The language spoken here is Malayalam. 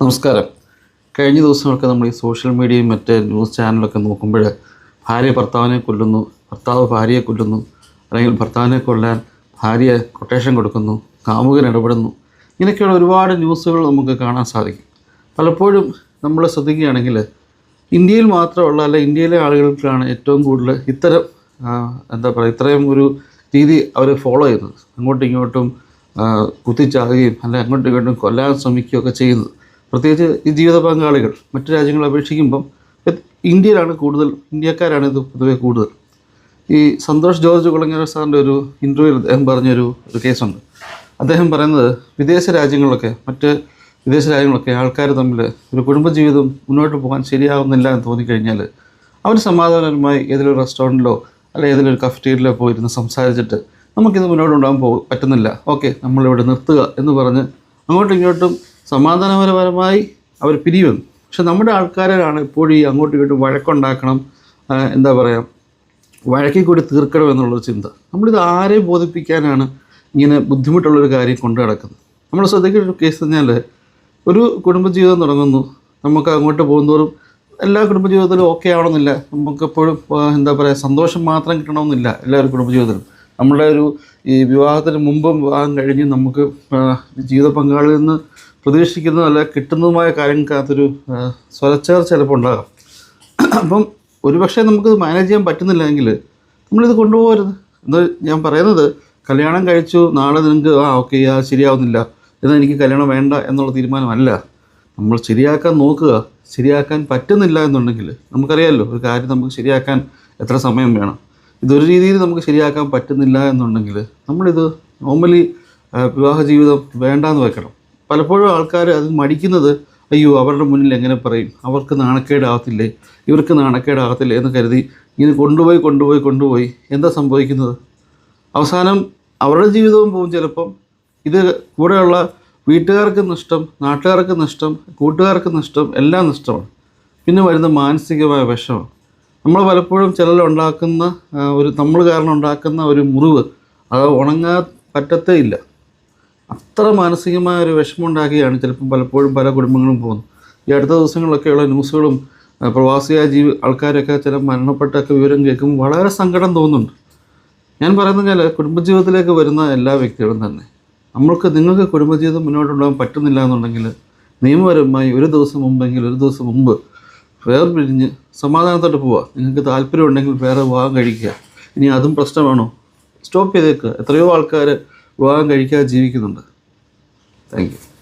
നമസ്കാരം. കഴിഞ്ഞ ദിവസങ്ങളൊക്കെ നമ്മൾ ഈ സോഷ്യൽ മീഡിയയും മറ്റ് ന്യൂസ് ചാനലൊക്കെ നോക്കുമ്പോൾ ഭാര്യ ഭർത്താവിനെ കൊല്ലുന്നു ഭർത്താവ് ഭാര്യയെ കൊല്ലുന്നു അല്ലെങ്കിൽ ഭർത്താവിനെ കൊല്ലാൻ ഭാര്യ കൊട്ടേഷൻ കൊടുക്കുന്നു കാമുകൻ ഇടപെടുന്നു. ഇങ്ങനെയൊക്കെയുള്ള ഒരുപാട് ന്യൂസുകൾ നമുക്ക് കാണാൻ സാധിക്കും. പലപ്പോഴും നമ്മൾ ശ്രദ്ധിക്കുകയാണെങ്കിൽ ഇന്ത്യയിൽ മാത്രമുള്ള അല്ല ഇന്ത്യയിലെ ആളുകൾക്കാണ് ഏറ്റവും കൂടുതൽ ഇത്തരം എന്താ പറയുക ഇത്രയും ഒരു രീതി അവർ ഫോളോ ചെയ്യുന്നത്. അങ്ങോട്ടും ഇങ്ങോട്ടും കുത്തിച്ചാകുകയും അല്ലെങ്കിൽ അങ്ങോട്ടും ഇങ്ങോട്ടും കൊല്ലാൻ ശ്രമിക്കുകയൊക്കെ ചെയ്യുന്നത്. പ്രത്യേകിച്ച് ഈ ജീവിത പങ്കാളികൾ മറ്റു രാജ്യങ്ങളെ അപേക്ഷിക്കുമ്പം ഇന്ത്യയിലാണ് കൂടുതൽ ഇന്ത്യക്കാരാണ് ഇത് പൊതുവെ കൂടുതൽ. ഈ സന്തോഷ് ജോർജ് കുളങ്ങര സാറിന്റെ ഒരു ഇന്റർവ്യൂവിൽ അദ്ദേഹം പറഞ്ഞൊരു ഒരു കേസുണ്ട്. അദ്ദേഹം പറയുന്നത് വിദേശ രാജ്യങ്ങളിലൊക്കെ മറ്റ് വിദേശ രാജ്യങ്ങളൊക്കെ ആൾക്കാർ തമ്മിൽ ഒരു കുടുംബ ജീവിതം മുന്നോട്ട് പോകാൻ ശരിയാവുന്നില്ല എന്ന് തോന്നിക്കഴിഞ്ഞാൽ അവർ സമാധാനപരമായി ഏതെങ്കിലും റെസ്റ്റോറന്റിലോ അല്ലെങ്കിൽ ഏതെങ്കിലും ഒരു കഫറ്റീരിയലോ പോയിരുന്ന് സംസാരിച്ചിട്ട് നമുക്കിത് മുന്നോട്ട് കൊണ്ടുപോകാൻ പറ്റുന്നില്ല. ഓക്കെ നമ്മളിവിടെ നിർത്തുക എന്ന് പറഞ്ഞ് അങ്ങോട്ടും ഇങ്ങോട്ടും സമാധാനപരമായി അവർ പിരിയുന്നു. പക്ഷെ നമ്മുടെ ആൾക്കാരാണ് ഇപ്പോഴും ഈ അങ്ങോട്ടും ഇങ്ങോട്ടും വഴക്കുണ്ടാക്കണം എന്താ പറയുക വഴക്കി കൂടി തീർക്കണം എന്നുള്ളൊരു ചിന്ത. നമ്മളിത് ആരെ ബോധിപ്പിക്കാനാണ് ഇങ്ങനെ ബുദ്ധിമുട്ടുള്ളൊരു കാര്യം കൊണ്ടു നടക്കുന്നത്? നമ്മൾ ശ്രദ്ധിക്കേണ്ട ഒരു കേസ് പറഞ്ഞാൽ ഒരു കുടുംബജീവിതം തുടങ്ങുന്നു. നമുക്ക് അങ്ങോട്ട് പോകുന്നതോറും എല്ലാ കുടുംബജീവിതത്തിലും ഓക്കെ ആവണമെന്നില്ല. നമുക്കെപ്പോഴും എന്താ പറയുക സന്തോഷം മാത്രം കിട്ടണമെന്നില്ല. എല്ലാവരും കുടുംബജീവിതത്തിലും. നമ്മുടെ ഒരു ഈ വിവാഹത്തിന് മുമ്പും വിവാഹം കഴിഞ്ഞ് നമുക്ക് ജീവിത പങ്കാളിയിൽ നിന്ന് പ്രതീക്ഷിക്കുന്നതും അല്ല കിട്ടുന്നതുമായ കാര്യങ്ങൾക്കകത്തൊരു ആ, സ്വരച്ചേർച്ച ചിലപ്പോൾ ഉണ്ടാകാം. അപ്പം ഒരുപക്ഷെ നമുക്കിത് മാനേജ് ചെയ്യാൻ പറ്റുന്നില്ലെങ്കിൽ നമ്മളിത് കൊണ്ടുപോകരുത്. എന്ന് ഞാൻ പറയുന്നത് കല്യാണം കഴിച്ചു നാളെ നിങ്ങൾക്ക് ആ ഓക്കെ ആ ശരിയാവുന്നില്ല എന്നാൽ എനിക്ക് കല്യാണം വേണ്ട എന്നുള്ള തീരുമാനമല്ല. നമ്മൾ ശരിയാക്കാൻ നോക്കുക ശരിയാക്കാൻ പറ്റുന്നില്ല എന്നുണ്ടെങ്കിൽ നമുക്കറിയാമല്ലോ ഒരു കാര്യം നമുക്ക് ശരിയാക്കാൻ എത്ര സമയം വേണം. ഇതൊരു രീതിയിൽ നമുക്ക് ശരിയാക്കാൻ പറ്റുന്നില്ല എന്നുണ്ടെങ്കിൽ നമ്മളിത് നോർമലി വിവാഹ ജീവിതം വേണ്ടാന്ന് വെക്കണം. പലപ്പോഴും ആൾക്കാർ അത് മടിക്കുന്നത് അയ്യോ അവരുടെ മുന്നിൽ എങ്ങനെ പറയും? അവർക്ക് നാണക്കേടാകത്തില്ലേ? ഇവർക്ക് നാണക്കേടാകത്തില്ലേ? എന്ന് കരുതി ഇങ്ങനെ കൊണ്ടുപോയി കൊണ്ടുപോയി കൊണ്ടുപോയി എന്താ സംഭവിക്കുന്നത്? അവസാനം അവരുടെ ജീവിതവും പോകും ചിലപ്പം. ഇത് കൂടെയുള്ള വീട്ടുകാർക്ക് നഷ്ടം നാട്ടുകാർക്ക് നഷ്ടം കൂട്ടുകാർക്ക് നഷ്ടം എല്ലാം നഷ്ടമാണ്. പിന്നെ വരുന്ന മാനസികമായ വിഷമം. നമ്മൾ പലപ്പോഴും ചിലർ ഉണ്ടാക്കുന്ന ഒരു നമ്മൾ കാരണം ഉണ്ടാക്കുന്ന ഒരു മുറിവ് അത് ഉണങ്ങാൻ പറ്റത്തേ ഇല്ല. അത്ര മാനസികമായ ഒരു വിഷമം വിഷമമുണ്ടാക്കിയാണ് ചിലപ്പം പലപ്പോഴും പല കുടുംബങ്ങളും പോകുന്നത്. ഈ അടുത്ത ദിവസങ്ങളിലൊക്കെയുള്ള ന്യൂസുകളും പ്രവാസിയായ ജീവി ആൾക്കാരൊക്കെ ചില മരണപ്പെട്ടൊക്കെ വിവരം കേൾക്കുമ്പോൾ വളരെ സങ്കടം തോന്നുന്നുണ്ട്. ഞാൻ പറയുന്നത് വെച്ചാൽ കുടുംബജീവിതത്തിലേക്ക് വരുന്ന എല്ലാ വ്യക്തികളും തന്നെ. നമ്മൾക്ക് നിങ്ങൾക്ക് കുടുംബജീവിതം മുന്നോട്ട് കൊണ്ടുപോകാൻ പറ്റുന്നില്ല എന്നുണ്ടെങ്കിൽ നിയമപരമായി ഒരു ദിവസം മുമ്പെങ്കിൽ ഒരു ദിവസം മുമ്പ് വേർപിരിഞ്ഞ് സമാധാനത്തോട്ട് പോവുക നിങ്ങൾക്ക് താല്പര്യമുണ്ടെങ്കിൽ വേറെ വിവാഹം കഴിക്കുക. ഇനി അതും പ്രശ്നമാണോ? സ്റ്റോപ്പ് ചെയ്തേക്കുക എത്രയോ ആൾക്കാർ വിവാഹം കഴിക്കാതെ ജീവിക്കുന്നുണ്ട്. Thank you.